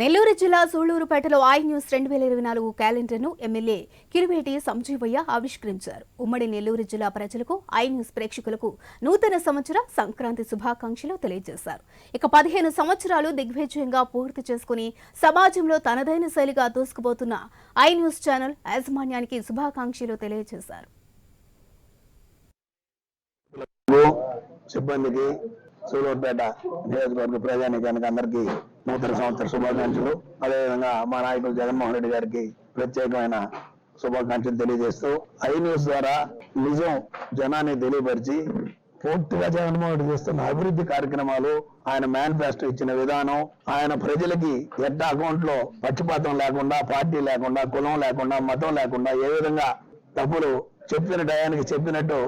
నెల్లూరు జిల్లా సూళ్ళూరుపేటలో I news రెండు వేల ఇరవై నాలుగు క్యాలెండర్ను ఎమ్మెల్యే కిరువేటి సంజీవయ్య ఆవిష్కరించారు. ఉమ్మడి నెల్లూరు జిల్లా ప్రజలకు ఐ న్యూస్ ప్రేక్షకులకు నూతన సంవత్సర సంక్రాంతి శుభాకాంక్షలు తెలియజేశారు. ఇక పదిహేను సంవత్సరాలు దిగ్విజయంగా పూర్తి చేసుకుని సమాజంలో తనదైన శైలిగా దూసుకుపోతున్న ఐ న్యూస్ ఛానల్ యాజమాన్యానికి శుభాకాంక్షలు తెలియజేశారు. సిబ్బందికి సూలూరుపేట నియోజకవర్గ ప్రజానికానికి అందరికీ నూతన సంవత్సర శుభాకాంక్షలు. అదేవిధంగా మా నాయకులు జగన్మోహన్ రెడ్డి గారికి ప్రత్యేకమైన శుభాకాంక్షలు తెలియజేస్తూ ఐ న్యూస్ ద్వారా నిజం జనాన్ని తెలియపరిచి పూర్తిగా జగన్మోహన్ రెడ్డి చేస్తున్న అభివృద్ధి కార్యక్రమాలు ఆయన మేనిఫెస్టో ఇచ్చిన విధానం ఆయన ప్రజలకి ఎట్ట అకౌంట్లో పక్షపాతం లేకుండా పార్టీ లేకుండా కులం లేకుండా మతం లేకుండా ఏ విధంగా డబ్బులు చెప్పిన టయానికి చెప్పినట్టు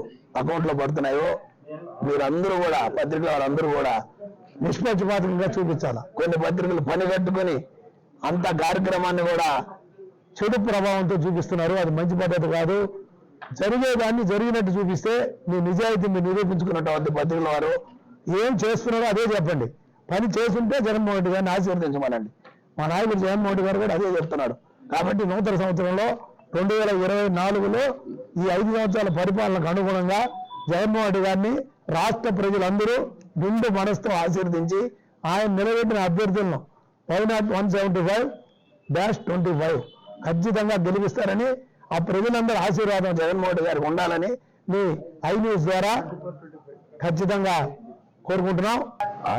అకౌంట్లో పడుతున్నాయో మీరందరూ కూడా పత్రికల వాళ్ళందరూ కూడా నిష్పక్షపాతంగా చూపించాలి? కొన్ని పత్రికలు పని కట్టుకొని అంత కార్యక్రమాన్ని కూడా చెడు ప్రభావంతో చూపిస్తున్నారు. అది మంచి పద్ధతి కాదు. జరిగేదాన్ని జరిగినట్టు చూపిస్తే మీ నిజాయితీ మీరు నిరూపించుకున్నటువంటి పత్రికల వారు. ఏం చేస్తున్నారో అదే చెప్పండి. పని చేస్తుంటే జగన్మోహన్ రెడ్డి గారిని ఆశీర్వదించమనండి. మా నాయకుడు జగన్మోహన్ రెడ్డి గారు కూడా అదే చెప్తున్నాడు. కాబట్టి నూతన సంవత్సరంలో రెండు వేల ఇరవై నాలుగులో ఈ ఐదు సంవత్సరాల పరిపాలనకు అనుగుణంగా జగన్మోహన్ రెడ్డి గారిని రాష్ట్ర ప్రజలందరూ నిండు మనసుతో ఆశీర్వదించి ఆయన నిలబెట్టిన అభ్యర్థులను why not one seventy five dash twenty five ఖచ్చితంగా గెలిపిస్తారని ఆ ప్రజలందరూ ఆశీర్వాదం జగన్మోహన్ రెడ్డి గారికి ఉండాలని మీ ఐ న్యూస్ ద్వారా ఖచ్చితంగా కోరుకుంటున్నాం.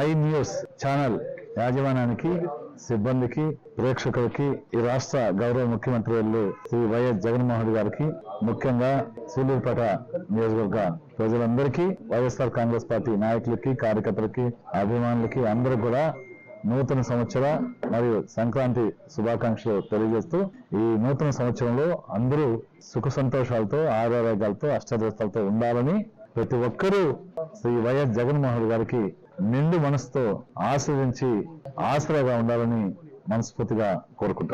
I news channel. యాజమాన్యానికి సిబ్బందికి ప్రేక్షకులకి ఈ రాష్ట్ర గౌరవ ముఖ్యమంత్రి వర్యులు శ్రీ వైఎస్ జగన్మోహన్ రెడ్డి గారికి ముఖ్యంగా సూలూరుపేట నియోజకవర్గ ప్రజలందరికీ వైఎస్ఆర్ కాంగ్రెస్ పార్టీ నాయకులకి కార్యకర్తలకి అభిమానులకి అందరూ కూడా నూతన సంవత్సర మరియు సంక్రాంతి శుభాకాంక్షలు తెలియజేస్తూ ఈ నూతన సంవత్సరంలో అందరూ సుఖ సంతోషాలతో ఆరోగ్యాలతో అష్టదోస్తాలతో ఉండాలని ప్రతి ఒక్కరూ శ్రీ వైఎస్ జగన్మోహన్ గారికి నిండు మనసుతో ఆశ్రయించి ఆశ్రయగా ఉండాలని మనస్ఫూర్తిగా కోరుకుంటాం